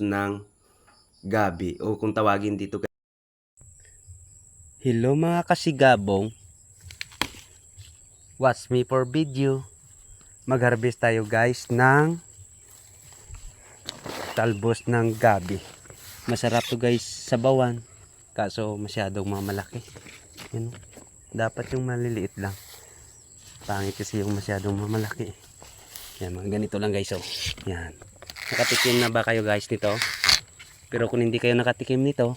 ng gabi o kung tawagin dito Hello mga kasigabong. Watch me for video. Mag-harvest tayo guys ng talbos ng gabi. Masarap to guys sa bawan. Kaso masyadong mamalaki. Yan. Dapat yung maliliit lang. Pangit kasi yung masyadong mamalaki. Yan mga ganito lang guys oh. Yan Nakatikim na ba kayo guys nito? Pero kung hindi kayo nakatikim nito,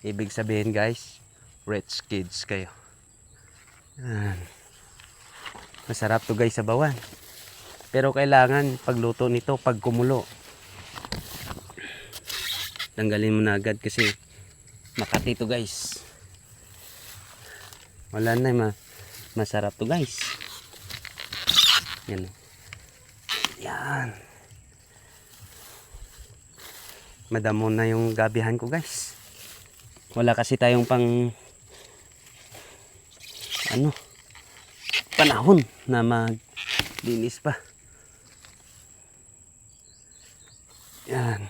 ibig sabihin guys, rich kids kayo. Yan. Masarap to guys sa bawan. Pero kailangan pagluto nito pag kumulo. Tanggalin mo na agad kasi makati to guys. Wala na ma masarap to guys. Yan. Yan. Madamo na yung gabihan ko guys. Wala kasi tayong pang ano panahon na maglinis pa. Yan.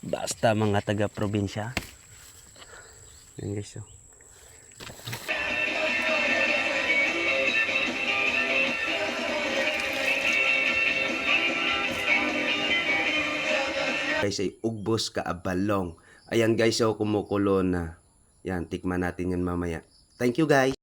Basta mga taga-probinsya. Yan guys. Oh. Guys ay ugbos ka abalong. Ayan guys, oh, kumukulo na. Yan, tikman natin yan mamaya. Thank you guys.